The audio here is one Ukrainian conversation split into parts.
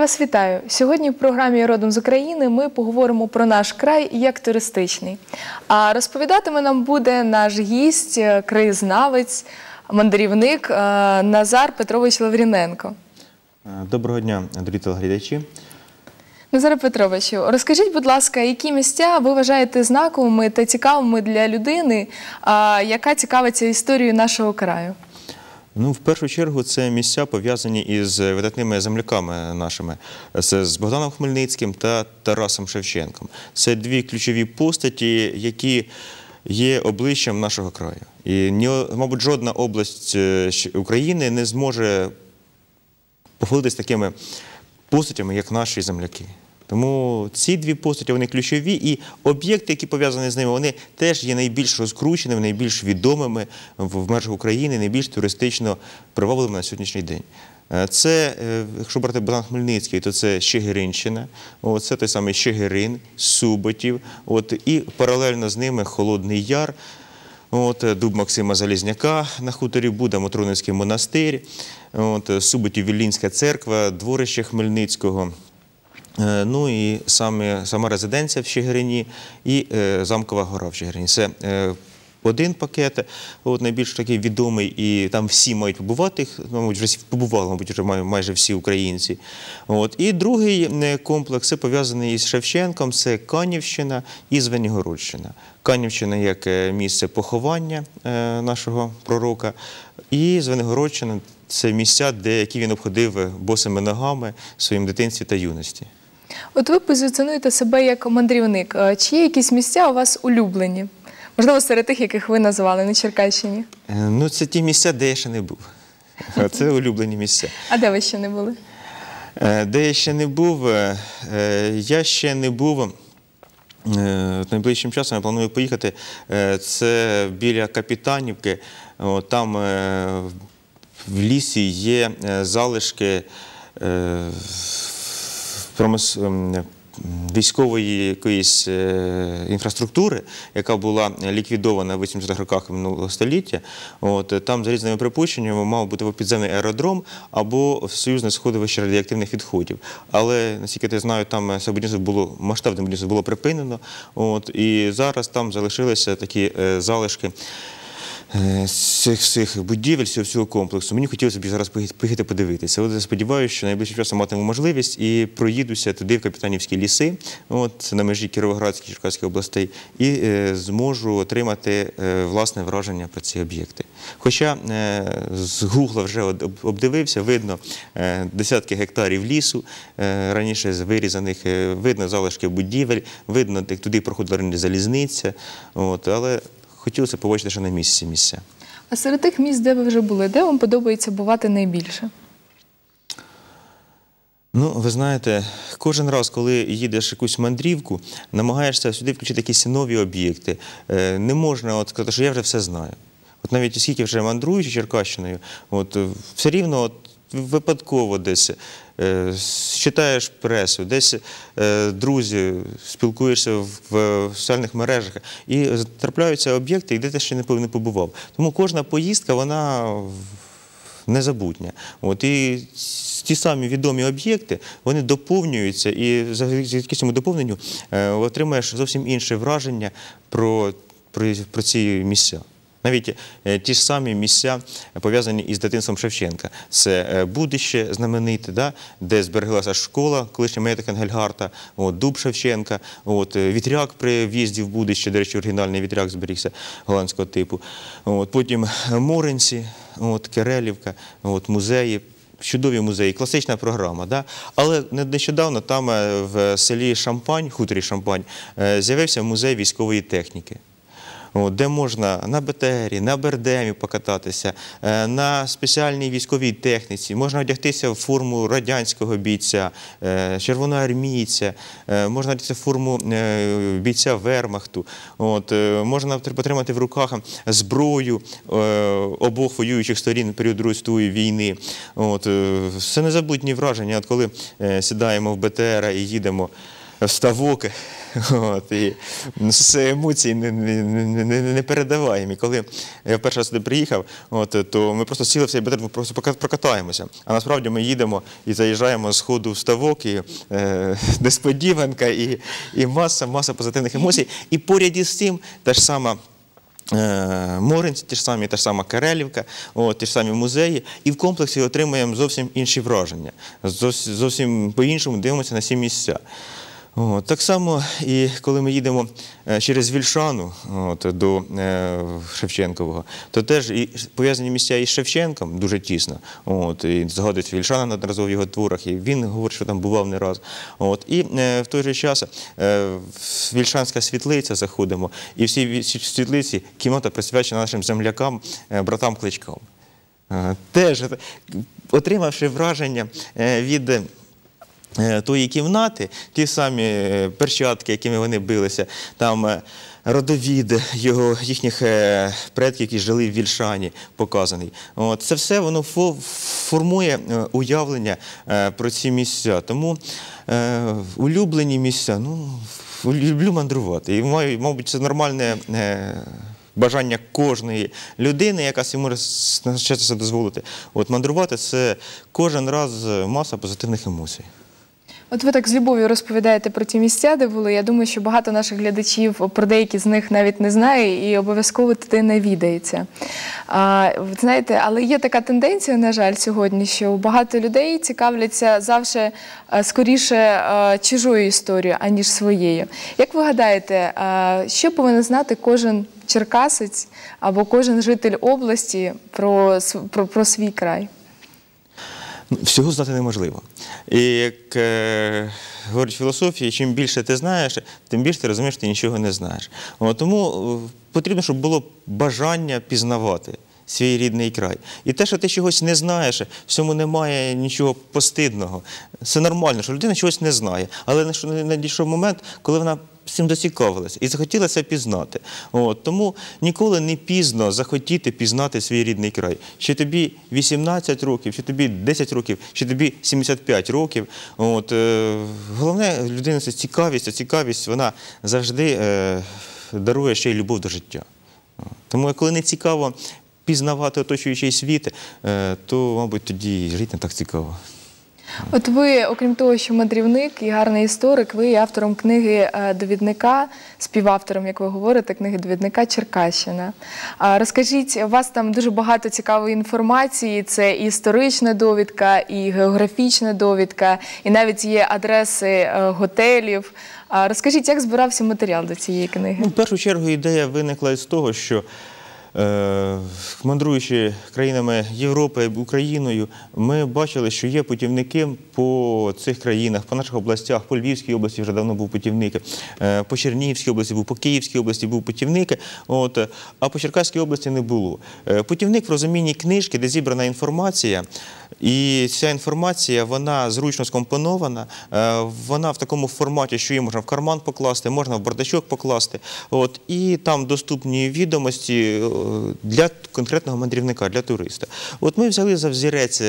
Я вас вітаю. Сьогодні в програмі Родом з України ми поговоримо про наш край як туристичний. А розповідатиме нам буде наш гість, е, краєзнавець, мандрівник е, Назар Петрович Лавріненко. Е, Доброго дня, дорогі телеглядачі. Назаре Петровичу, розкажіть, будь ласка, які місця ви вважаєте знаковими та цікавими для людини, яка цікавиться історією нашого краю? Ну, в першу чергу, це місця пов'язані із видатними земляками нашими. Це з Богданом Хмельницьким та Тарасом Шевченком. Це дві ключові постаті, які є обличчям нашого краю. І, мабуть, жодна область е, України не зможе похвалитися такими постатями, як наші земляки. Тому ці дві постаті вони ключові, і об'єкти, які пов'язані з ними, вони теж є найбільш розкрученими, найбільш відомими в межах України, найбільш туристично привабливими на сьогоднішній день. Е, Це, е, якщо брати Богдан Хмельницький, то це Щегиринщина, це той самий Щегирин, Суботів, от, і паралельно з ними Холодний Яр, От, е, дуб Максима Залізняка на хуторі Буда, Матронинський монастир, от, Суботів Віллінська церква, дворище Хмельницького. Е, Ну і саме, сама резиденція в Щегирині і е, замкова гора в Щегирині. Це е, один пакет, от, найбільш такий відомий, і там всі мають побувати, мабуть, вже побували, мабуть, вже майже всі українці. От. І другий комплекс це пов'язаний із Шевченком, це Канівщина і Звенігородщина. Канівщина як місце поховання нашого пророка, і Звенигородщина це місця, де які він обходив босими ногами в своїм дитинстві та юності. От ви позиціонуєте себе як мандрівник. Е, Чи є якісь місця у вас улюблені? Можливо, серед тих, яких ви назвали на Черкащині. Е, Ну, це ті місця, де я ще не був. Це улюблені місця. А де ви ще не були? Е, Де я ще не був, я ще не був. Найближчим часом я планую поїхати. Це біля Капітанівки. Там в лісі є залишки військової якоїсь е, інфраструктури, яка була ліквідована в 80-х роках минулого століття. От, там за різними припущеннями мав бути або підземний аеродром або союзне сходовище радіоактивних відходів. Але наскільки я знаю, там було масштабне будівництво було припинено. От, і зараз там залишилися такі е, залишки. Е, цих всіх будівель, цього всього комплексу. Мені хотілося б зараз поїхати- подивитися. От я сподіваюся, що найближчим часом матиму можливість і проїдуся туди, в Капітанівські ліси, от на межі Кіровоградської Черкаської областей, і е, зможу отримати е, власне враження про ці об'єкти. Хоча е, з Гугла вже обдивився, видно е, десятки гектарів лісу, е, раніше з вирізаних, е, видно залишки будівель, видно, як туди проходила залізниця. От, але хотілося побачити ще на місці місця. А серед тих місць, де ви вже були, де вам подобається бувати найбільше? Ну, ви знаєте, кожен раз, коли їдеш якусь мандрівку, намагаєшся сюди включити якісь нові об'єкти. Е, Не можна от сказати, що я вже все знаю. От навіть скільки вже мандруючи Черкащиною, от е, все рівно от, випадково десь читаєш пресу, десь е, друзі, спілкуєшся в, в соціальних мережах, і трапляються об'єкти, де ти ще не побував. Тому кожна поїздка, вона незабутня. От, і ті самі відомі об'єкти, вони доповнюються, і завдяки цьому доповненню е, отримаєш зовсім інше враження про, про, про ці місця. Навіть е, ті ж самі місця пов'язані із дитинством Шевченка. Це е, будище знамените, де збереглася школа, колишня маєток Ангельгарта, дуб Шевченка, е, вітряк при в'їзді в будище, до речі, оригінальний вітряк зберігся голландського типу. От, потім е, Моринці, от, Керелівка, музеї. Чудові музеї, класична програма. Да? Але не- нещодавно там е, в селі Шампань, хуторі Шампань, е, з'явився музей військової техніки. Де можна на БТРі, на Бердемі покататися, е, на спеціальній військовій техніці, можна одягтися в форму радянського бійця, е, червоноармійця, е, можна одягтися в форму бійця Вермахту, от, можна потримати в руках зброю обох воюючих сторін період Другої світової війни. От, е, Це незабутні враження, от коли сідаємо в БТР і їдемо в ставок, От, і ну, це емоції не, не, не, не, передаваємо. І коли я раз сюди приїхав, от, то ми просто сіли в цей бетер, просто прокатаємося. А насправді ми їдемо і заїжджаємо з ходу в ставок, і е, несподіванка, і, і маса, маса позитивних емоцій. І поряд із цим та ж сама. Е, Моринці, ті ж самі, та ж сама Карелівка, от, ті ж самі музеї, і в комплексі отримуємо зовсім інші враження. Зовсім, по-іншому дивимося на ці місця. От, так само, і коли ми їдемо е, через Вільшану от, до е, Шевченкового, то теж і пов'язані місця із Шевченком дуже тісно. От, і згадується Вільшана неодноразово в його творах, і він говорить, що там бував не раз. От, і е, в той же час е, Вільшанська світлиця заходимо, і всі світлиці кімната присвячена нашим землякам, е, братам Кличкам. Е, Теж е, отримавши враження е, від тої кімнати, ті самі е, перчатки, якими вони билися, там е, родовід його, їхніх е, предків, які жили в Вільшані, показаний. От, це все воно формує е, уявлення е, про ці місця. Тому е, улюблені місця, ну, люблю мандрувати. І маю, мабуть, це нормальне. е, Бажання кожної людини, яка собі може це дозволити. От мандрувати це кожен раз е, маса позитивних емоцій. От ви так з любов'ю розповідаєте про ті місця, де були. Я думаю, що багато наших глядачів про деякі з них навіть не знає і обов'язково туди навідається. А, от знаєте, але є така тенденція, на жаль, сьогодні, що багато людей цікавляться завжди е, скоріше е, чужою історією, аніж своєю. Як ви гадаєте, е, що повинен знати кожен черкасець або кожен житель області про, про, про свій край? Всього знати неможливо. І як е, говорить філософія, чим більше ти знаєш, тим більше ти розумієш, що ти нічого не знаєш. Тому е, потрібно, щоб було бажання пізнавати. Свій рідний край. І те, що ти чогось не знаєш, в цьому немає нічого постидного. Це нормально, що людина чогось не знає. Але надійшов момент, коли вона цим зацікавилася і захотіла це пізнати. От, тому ніколи не пізно захотіти пізнати свій рідний край. Чи тобі 18 років, чи тобі 10 років, чи тобі 75 років. От, е, головне, людина це цікавість, а цікавість вона завжди е, дарує ще й любов до життя. Тому коли не цікаво пізнавати оточуючий світ, е, то, мабуть, тоді жити не так цікаво. От ви, окрім того, що мандрівник і гарний історик, ви є автором книги е, довідника, співавтором, як ви говорите, книги довідника Черкащина. Розкажіть, у вас там дуже багато цікавої інформації. Це і історична довідка, і географічна довідка, і навіть є адреси е, готелів. Розкажіть, як збирався матеріал до цієї книги? Ну, в першу чергу ідея виникла з того, що мандруючи країнами Європи, Україною, ми бачили, що є путівники по цих країнах, по наших областях, по Львівській області вже давно був путівник, е, по Чернігівській області був, по Київській області був путівник, от, е, а по Черкаській області не було. Е, Путівник в розумінні книжки, де зібрана інформація, і ця інформація вона зручно скомпонована, е, вона в такому форматі, що її можна в карман покласти, можна в бардачок покласти. От, і там доступні відомості е, для конкретного мандрівника, для туриста. От ми взяли за взірець.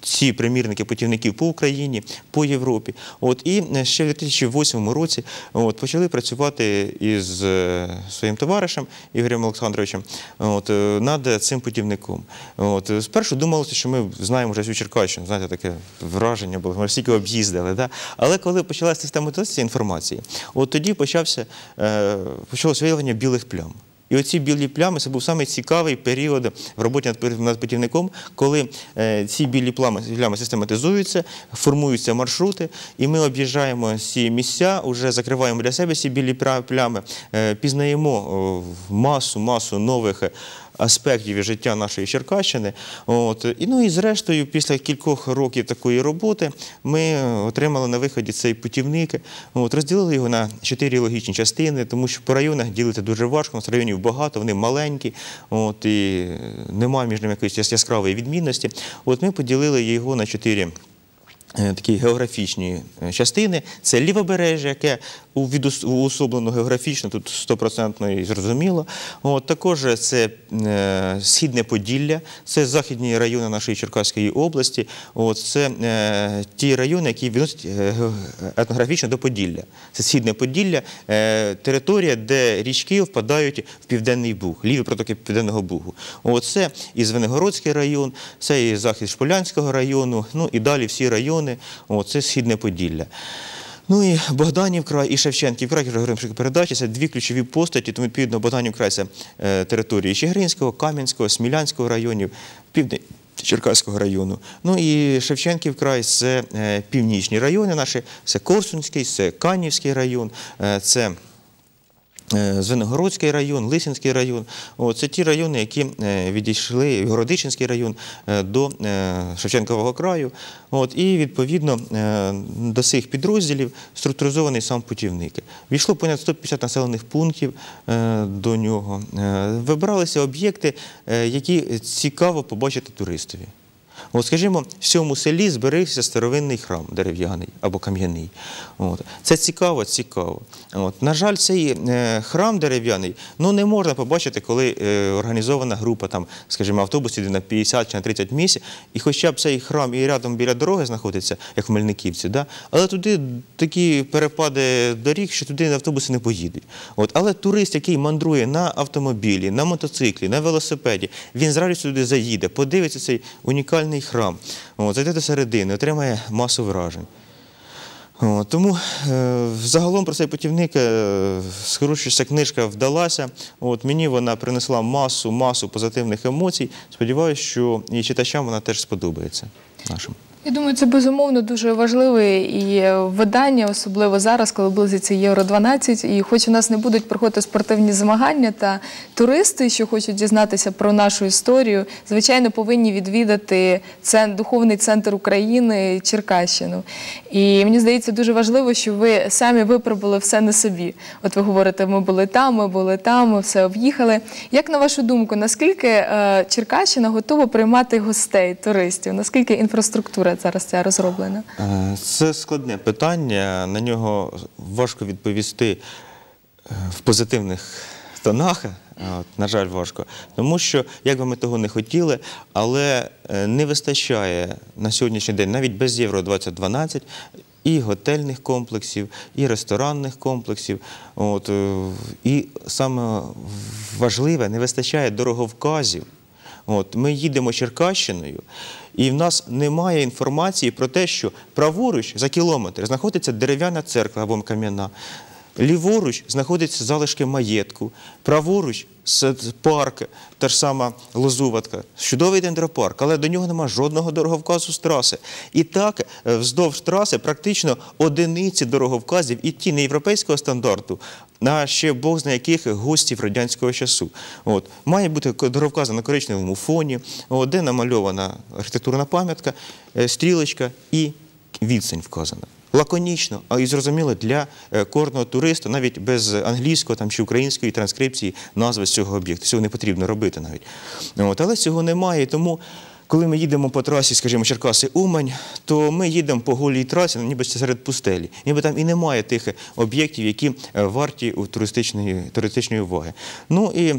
Ці примірники путівників по Україні, по Європі. От, і е, ще в 2008 році от, почали працювати із е, своїм товаришем Ігорем Олександровичем от, е, над цим путівником. От, спершу думалося, що ми знаємо вже всю Черкащину, знаєте, таке враження було, ми стільки об'їздили. Да? Але коли почалася систематизація інформації, от тоді почався, почалось виявлення білих плям. І оці білі плями це був самий цікавий період в роботі над путівником, коли е, ці білі плями, систематизуються, формуються маршрути, і ми об'їжджаємо ці місця, вже закриваємо для себе ці білі плями, е, пізнаємо масу, масу нових. Аспектів життя нашої Черкащини. От. І, ну і зрештою, після кількох років такої роботи ми отримали на виході цей путівник. От, розділили його на чотири логічні частини, тому що по районах ділити дуже важко, нас районів багато, вони маленькі, от, і немає між ними якоїсь яскравої відмінності. От ми поділили його на чотири такі географічні е, частини. Це лівобережжя, яке уособлено географічно, тут стопроцентно і зрозуміло. От, також це е, Східне Поділля, це західні райони нашої Черкаської області. От, це е, ті райони, які відносять е, етнографічно до Поділля. Це Східне Поділля, е, територія, де річки впадають в Південний Буг, ліві протоки Південного Бугу. От, це і Звенигородський район, це і захід Шполянського району, ну і далі всі райони, от, це Східне Поділля. Ну і Богданів край і Шевченків край, говорив передачі, це дві ключові постаті, тому відповідно Богданів край це е, території Чигиринського, Кам'янського, Смілянського районів, південь. Черкаського району. Ну і Шевченків край це е, північні райони наші, це Корсунський, це Канівський район, е, це Звенигородський район, Лисинський район. Це ті райони, які е, відійшли, Городичинський район е, до е, Шевченкового краю. І відповідно е, до цих підрозділів структуризований сам путівник. Війшло понад 150 населених пунктів е, до нього. Е, Вибиралися об'єкти, е, які цікаво побачити туристові. От, скажімо, в цьому селі зберігся старовинний храм дерев'яний або кам'яний. Це цікаво, цікаво. От. На жаль, цей е, храм дерев'яний ну, не можна побачити, коли е, організована група, там, скажімо, автобус іде на 50 чи на 30 місць, і хоча б цей храм і рядом біля дороги знаходиться, як в Мельниківці, да? але туди такі перепади доріг, що туди автобуси не поїдуть. От. Але турист, який мандрує на автомобілі, на мотоциклі, на велосипеді, він з радістю туди заїде, подивиться цей унікальний храм, от, зайде до середини, отримає масу вражень. От, тому е, загалом про цей путівник, е, скажу, книжка вдалася. От, мені вона принесла масу, масу позитивних емоцій. Сподіваюся, що і читачам вона теж сподобається нашим. Я думаю, це безумовно дуже важливе і видання, особливо зараз, коли близиться Євро 12 І хоч у нас не будуть проходити спортивні змагання, та туристи, що хочуть дізнатися про нашу історію, звичайно, повинні відвідати духовний центр України Черкащину. І мені здається, дуже важливо, що ви самі випробували все на собі. От ви говорите, ми були там, ми були там, ми все об'їхали. Як на вашу думку, наскільки е, Черкащина готова приймати гостей, туристів? Наскільки інфраструктура зараз ця розроблена? Е, Це складне питання, на нього важко відповісти е, в позитивних тонах. От, на жаль, важко. Тому що, як би ми того не хотіли, але е, не вистачає на сьогоднішній день, навіть без Євро 2012, і готельних комплексів, і ресторанних комплексів. От, е, і саме важливе, не вистачає дороговказів. От, ми їдемо Черкащиною, і в нас немає інформації про те, що праворуч за кілометр знаходиться дерев'яна церква або кам'яна. Ліворуч знаходяться залишки маєтку, праворуч парк, та ж сама Лозуватка, чудовий дендропарк, але до нього немає жодного дороговказу з траси. І так, е, вздовж траси практично одиниці дороговказів і ті не європейського стандарту, а ще Бог знає яких гостів радянського часу. От. Має бути дороговказа на коричневому фоні, де намальована архітектурна пам'ятка, е, стрілочка і відстань вказана. Лаконічно, а і зрозуміло для е, кожного туриста, навіть без англійської там, чи української транскрипції назви з цього об'єкту. Цього не потрібно робити навіть. Але цього немає. і Тому, коли ми їдемо по трасі, скажімо, Черкаси Умань, то ми їдемо по голій трасі, ну, ніби серед пустелі. Ніби там і немає тих об'єктів, які е, варті у туристичної, уваги. Ну і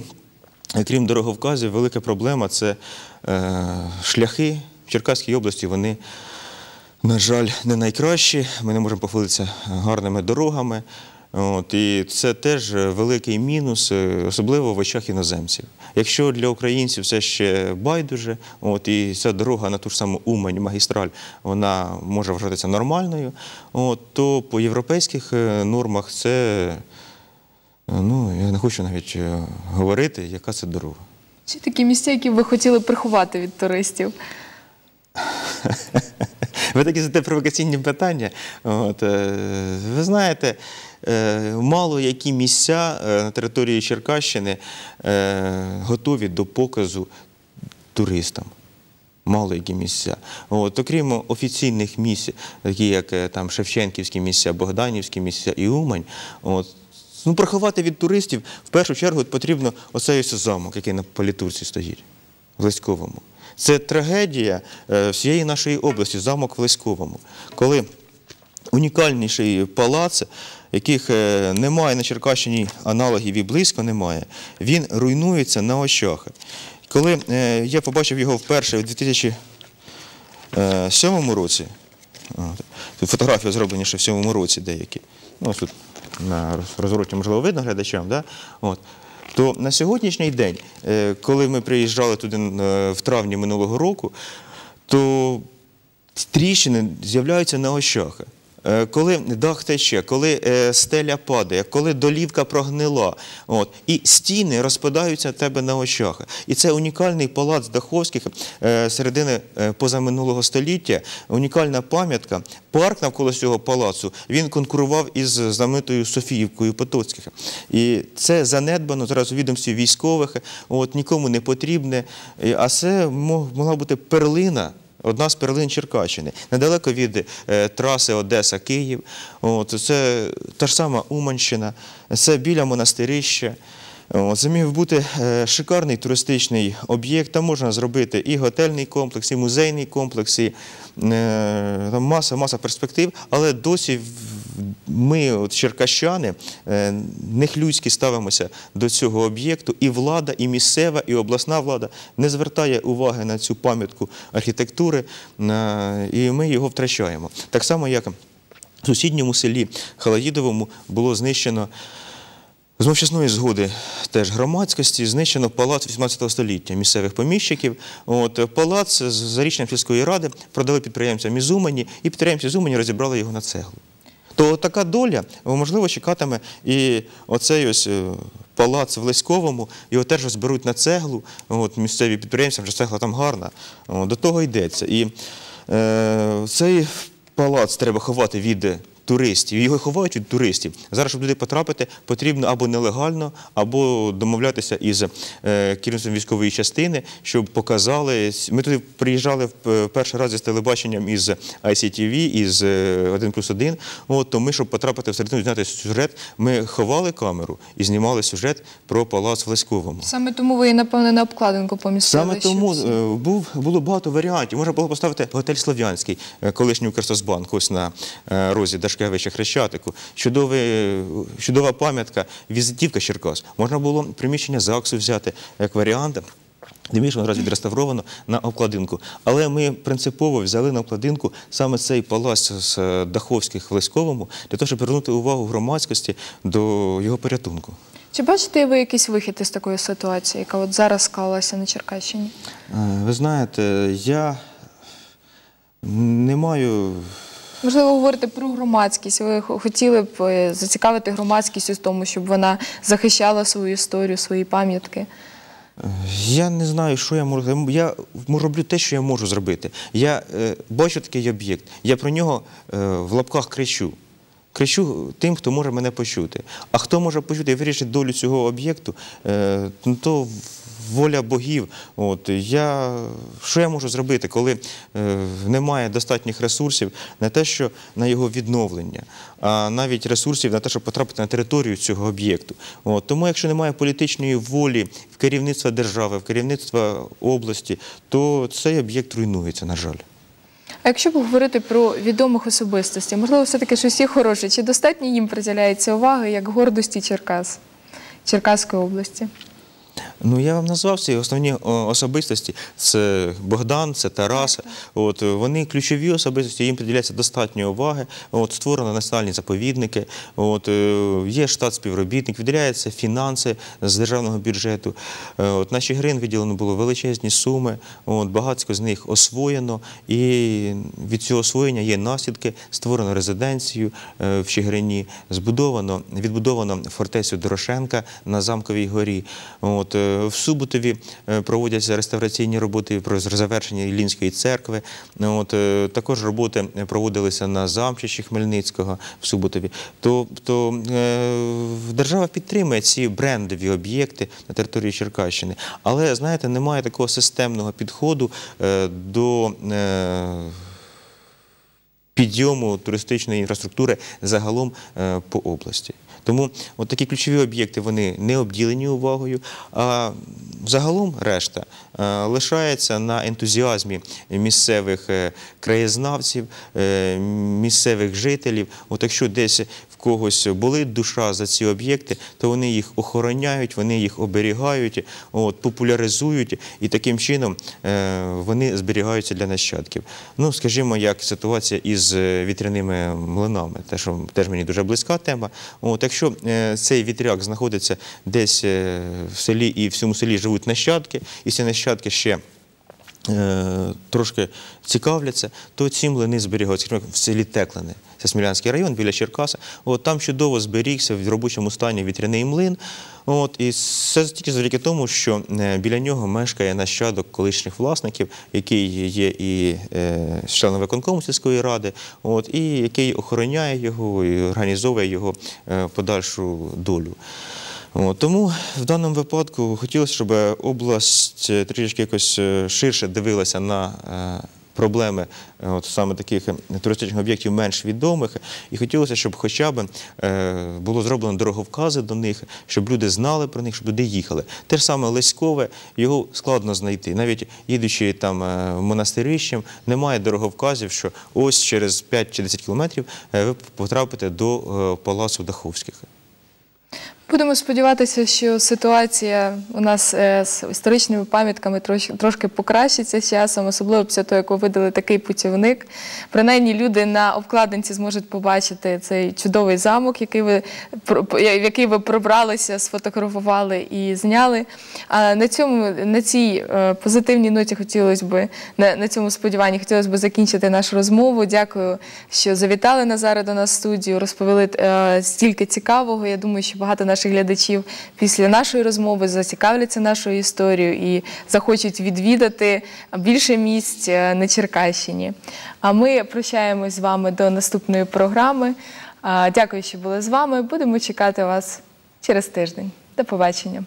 е, крім дороговказів, велика проблема це шляхи в Черкаській області. Вони на жаль, не найкращі. Ми не можемо похвалитися гарними дорогами. От, і це теж великий мінус, е, особливо в очах іноземців. Якщо для українців все ще байдуже, от, і ця дорога на ту ж саму Умань, магістраль, вона може вважатися нормальною, от, то по європейських е, нормах це, е, ну, я не хочу навіть говорити, яка це дорога. Чи такі місця, які ви хотіли приховати від туристів? Ви такі задаєте провокаційні питання. От, е, ви знаєте, е, мало які місця е, на території Черкащини готові до показу туристам. Мало які місця. От, окрім офіційних місць, такі як там Шевченківські місця, Богданівські місця і Умань. От, ну, приховати від туристів в першу чергу потрібно оцей замок, який на політурці стоїть, в Леськовому. Це трагедія е, всієї нашої області, замок в Леськовому. Коли унікальніший палац, яких е, немає на Черкащині аналогів і близько немає, він руйнується на очах. Коли е, я побачив його вперше у 2007 році, тут фотографії зроблені ще в 2007 році деякі, ну, тут на розгородці, можливо, видно глядачам, да? от, то на сьогоднішній день, е, коли ми приїжджали туди е, в травні минулого року, то тріщини з'являються на очах. Е, Коли дах тече, коли е, стеля падає, коли долівка прогнила, от, і стіни розпадаються тебе на очах. І це унікальний палац Даховських е, середини позаминулого століття, унікальна пам'ятка. Парк навколо цього палацу він конкурував із знаменитою Софіївкою Потоцьких. І це занедбано зараз у відомстві військових, от, нікому не потрібне. А це мо- могла бути перлина. Одна з перлин Черкащини, недалеко від е, траси Одеса-Київ. Це та ж сама Уманщина, це біля монастирища. Це міг бути е, шикарний туристичний об'єкт. Там можна зробити і готельний комплекс, і музейний комплекс, і е, там маса, маса перспектив, але досі в- ми, от, черкащани, е, нехлюдськи ставимося до цього об'єкту, і влада, і місцева, і обласна влада не звертає уваги на цю пам'ятку архітектури, е, і ми його втрачаємо. Так само, як в сусідньому селі Халадідовому було знищено. З мовчасної згоди теж громадськості знищено палац 18 століття місцевих поміщиків. От палац за рішенням сільської ради продали підприємцям із Умані, і підприємці з Умані розібрали його на цеглу. То така доля, можливо, чекатиме і оцей ось е, палац в Леськовому, його теж розберуть на цеглу. От, місцеві підприємці, вже цегла там гарна. До того йдеться. І е, цей палац треба ховати від туристів. Його ховають від туристів. Зараз, щоб туди потрапити, потрібно або нелегально, або домовлятися із е, керівництвом військової частини, щоб показали. Ми туди приїжджали в е, перший раз із телебаченням із ICTV, із е, 1 плюс 1. От, то ми, щоб потрапити всередину, зняти сюжет, ми ховали камеру і знімали сюжет про палац в Леськовому. Саме тому ви, напевне, на обкладинку помістили. Саме тому е, був, було багато варіантів. Можна було поставити готель Слов'янський, е, колишній Укрсозбанк, ось на е, розі Дашкевича Хрещатику. Чудовий, чудова пам'ятка, візитівка Черкас. Можна було приміщення ЗАГСу взяти як варіант. Тим більше воно зараз відреставровано на обкладинку. Але ми принципово взяли на обкладинку саме цей палац з е, Даховських в Леськовому для того, щоб привернути увагу громадськості до його порятунку. Чи бачите ви якийсь вихід із такої ситуації, яка от зараз склалася на Черкащині? Е, Ви знаєте, я не маю. Можливо, говорите про громадськість. Ви хотіли б е, зацікавити громадськість у тому, щоб вона захищала свою історію, свої пам'ятки. Я не знаю, що я можу. Я роблю те, що я можу зробити. Я е, бачу такий об'єкт. Я про нього е, в лапках кричу. Кричу тим, хто може мене почути. А хто може почути і вирішити долю цього об'єкту, е, ну, то воля богів. От я що я можу зробити, коли е, немає достатніх ресурсів на те, що на його відновлення, а навіть ресурсів на те, щоб потрапити на територію цього об'єкту. Тому, якщо немає політичної волі в керівництва держави, в керівництва області, то цей об'єкт руйнується, на жаль. А якщо б говорити про відомих особистостей, можливо, все-таки щось є хороше, чи достатньо їм приділяється уваги як гордості Черкас, Черкаської області? Ну, я вам назвав ці основні особистості. Це Богдан, це Тарас. От, вони ключові особистості, їм приділяється достатньо уваги. От, створено національні заповідники, от, е, є штат співробітник, виділяються фінанси з державного бюджету. Е, От, наші грин виділено було величезні суми, от, багатько з них освоєно, і від цього освоєння є наслідки. Створено резиденцію е, в Чигирині, збудовано, відбудовано фортецю Дорошенка на Замковій горі. От, в Суботові е, проводяться реставраційні роботи про завершення Іллінської церкви. От, е, також роботи проводилися на замчищі Хмельницького в Суботові. Тобто е, держава підтримує ці брендові об'єкти на території Черкащини. Але, знаєте, немає такого системного підходу до. підйому туристичної інфраструктури загалом по області. Тому от такі ключові об'єкти вони не обділені увагою, а загалом решта е, лишається на ентузіазмі місцевих е, краєзнавців, е, місцевих жителів. От якщо десь в когось болить душа за ці об'єкти, то вони їх охороняють, вони їх оберігають, от, популяризують, і таким чином вони зберігаються для нащадків. Ну, скажімо, як ситуація із вітряними млинами, те, що теж мені дуже близька тема. От, якщо е, цей вітряк знаходиться десь е, в селі і в цьому селі живуть нащадки, і ці нащадки ще трошки цікавляться, то ці млини зберігаються. В селі Теклини, це Смілянський район біля Черкаса. От там чудово зберігся в робочому стані вітряний млин. От, і це тільки завдяки тому, що е, біля нього мешкає нащадок колишніх власників, який є і е, членом виконкому сільської ради, от, і який охороняє його і організовує його е, подальшу долю. Тому в даному випадку хотілося, щоб область е, трішки якось е, ширше дивилася на е, проблеми от, саме таких туристичних об'єктів менш відомих. І хотілося, щоб хоча б було зроблено дороговкази до них, щоб люди знали про них, щоб люди їхали. Те ж саме Леськове, його складно знайти. Навіть їдучи там монастирищем, немає дороговказів, що ось через 5 чи 10 кілометрів ви потрапите до палацу Даховських. Будемо сподіватися, що ситуація у нас е, з історичними пам'ятками трошки, покращиться з часом, особливо після того, як ви видали такий путівник. Принаймні люди на обкладинці зможуть побачити цей чудовий замок, який ви, в який ви пробралися, сфотографували і зняли. А на цій е, позитивній ноті хотілося б, на, на цьому сподіванні хотілося б закінчити нашу розмову. Дякую, що завітали Назаре до нас в студію, розповіли е, стільки цікавого. Я думаю, що багато наших глядачів після нашої розмови зацікавляться нашою історією і захочуть відвідати більше місць е, на Черкащині. А ми прощаємось з вами до наступної програми. Дякую, що були з вами. Будемо чекати вас через тиждень. До побачення.